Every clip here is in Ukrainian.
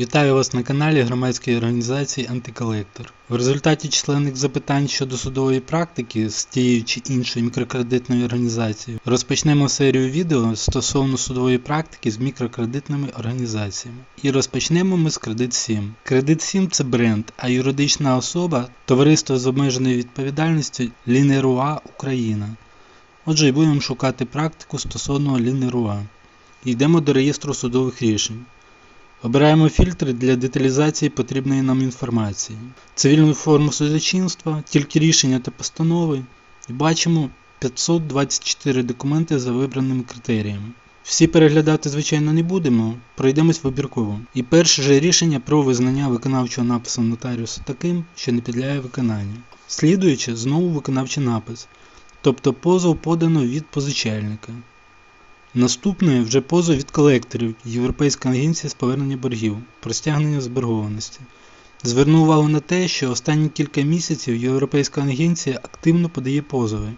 Вітаю вас на каналі громадської організації Антиколектор. В результаті численних запитань щодо судової практики з тією чи іншою мікрокредитною організацією розпочнемо серію відео стосовно судової практики з мікрокредитними організаціями. І розпочнемо ми з Кредит 7. Кредит 7 це бренд, а юридична особа товариство з обмеженою відповідальністю Лінеруа Україна. Отже, і будемо шукати практику стосовно Лінеруа. Йдемо до реєстру судових рішень. Обираємо фільтри для деталізації потрібної нам інформації. Цивільну форму судочинства, тільки рішення та постанови. І бачимо 524 документи за вибраними критеріями. Всі переглядати, звичайно, не будемо, пройдемось вибірково. І перше же рішення про визнання виконавчого напису нотаріуса таким, що не підлягає виконанню. Слідуючи, знову виконавчий напис, тобто позов подано від позичальника. Наступною вже позов від колекторів Європейська агенція з повернення боргів про стягнення заборгованості. Зверну увагу на те, що останні кілька місяців Європейська агенція активно подає позови.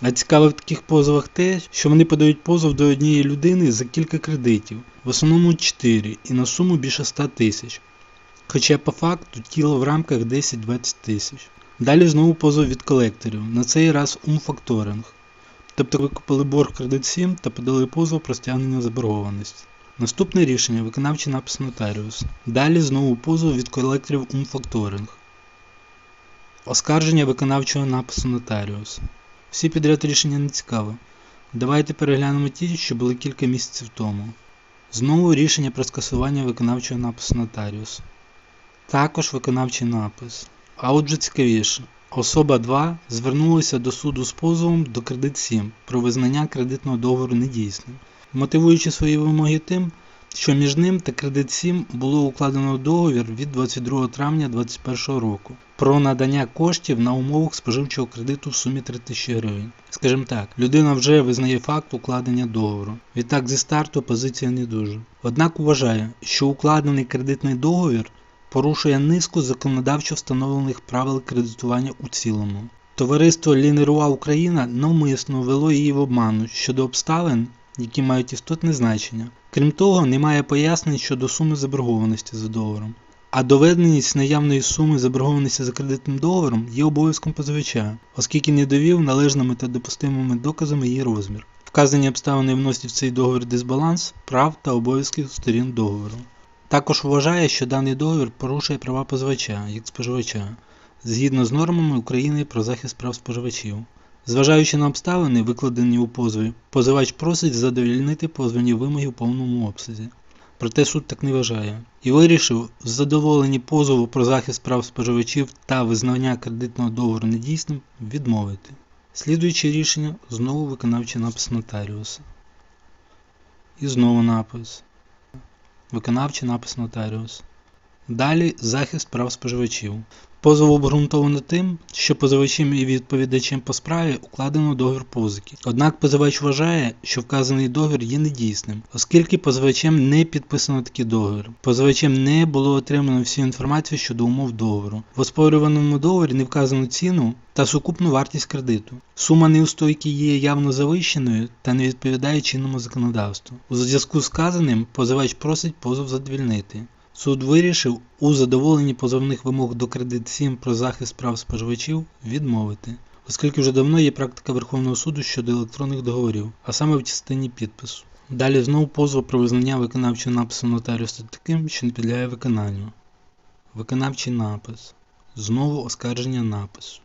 А цікаве в таких позовах те, що вони подають позов до однієї людини за кілька кредитів, в основному 4 і на суму більше 100 тисяч. Хоча по факту тіло в рамках 10-20 тисяч. Далі знову позов від колекторів, на цей раз умфакторинг. Тобто викупили борг кредит 7 та подали позов про стягнення заборгованості. Наступне рішення виконавчий напис нотаріус. Далі знову позов від колекторів Умфакторинг. Оскарження виконавчого напису нотаріус. Всі підряд рішення не цікаво. Давайте переглянемо ті, що були кілька місяців тому. Знову рішення про скасування виконавчого напису нотаріус. Також виконавчий напис. А отже цікавіше. Особа 2 звернулася до суду з позовом до кредит 7 про визнання кредитного договору недійсним, мотивуючи свої вимоги тим, що між ним та кредит 7 було укладено договір від 22 травня 2021 року про надання коштів на умовах споживчого кредиту в сумі 3000 гривень. Скажімо так, людина вже визнає факт укладення договору. Відтак зі старту позиція не дуже. Однак вважає, що укладений кредитний договір порушує низку законодавчо встановлених правил кредитування у цілому. Товариство Лінеруа Україна навмисно ввело її в обману щодо обставин, які мають істотне значення. Крім того, немає пояснень щодо суми заборгованості за договором. А доведеність наявної суми заборгованості за кредитним договором є обов'язком позивача, оскільки не довів належними та допустимими доказами її розмір. Вказані обставини вносять в цей договір дисбаланс прав та обов'язків сторін договору. Також вважає, що даний договір порушує права позивача як споживача згідно з нормами України про захист прав споживачів. Зважаючи на обставини, викладені у позові, позивач просить задовільнити позвані вимоги в повному обсязі. Проте суд так не вважає і вирішив в задоволенні позову про захист прав споживачів та визнання кредитного договору недійсним відмовити. Слідуюче рішення знову виконавчий напис нотаріуса. І знову напис виконавчий напис нотаріус. Далі захист прав споживачів. Позов обґрунтовано тим, що позивачем і відповідачем по справі укладено договір позики. Однак позивач вважає, що вказаний договір є недійсним, оскільки позивачем не підписано такий договір. Позивачем не було отримано всю інформацію щодо умов договору. В оспорюваному договорі не вказано ціну та сукупну вартість кредиту. Сума неустойки є явно завищеною та не відповідає чинному законодавству. У зв'язку з сказаним позивач просить позов задовільнити. Суд вирішив у задоволенні позовних вимог до кредит 7 про захист прав споживачів відмовити, оскільки вже давно є практика Верховного суду щодо електронних договорів, а саме в частині підпису. Далі знову позов про визнання виконавчого напису нотаріуса таким, що не підлягає виконанню. Виконавчий напис. Знову оскарження напису.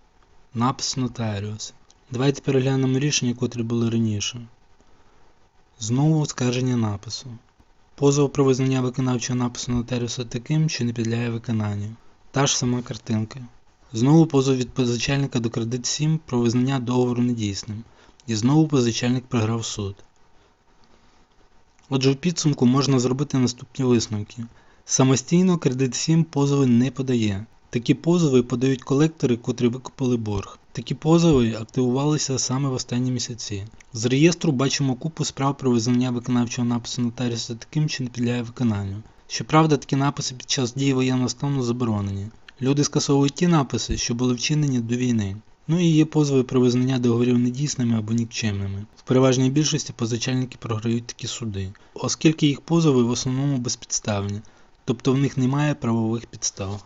Напис нотаріуса. Давайте переглянемо рішення, котрі були раніше. Знову оскарження напису. Позов про визнання виконавчого напису нотаріуса таким, що не підлягає виконанню. Та ж сама картинка. Знову позов від позичальника до кредит 7 про визнання договору недійсним. І знову позичальник програв суд. Отже, в підсумку можна зробити наступні висновки. Самостійно кредит 7 позови не подає. Такі позови подають колектори, котрі викупили борг. Такі позови активувалися саме в останні місяці. З реєстру бачимо купу справ про визнання виконавчого напису нотаріуса таким, що не підлягає виконанню. Щоправда, такі написи під час дії воєнного стану заборонені. Люди скасовують ті написи, що були вчинені до війни. Ну і є позови про визнання договорів недійсними або нікчемними. В переважній більшості позичальники програють такі суди, оскільки їх позови в основному безпідставні. Тобто в них немає правових підстав.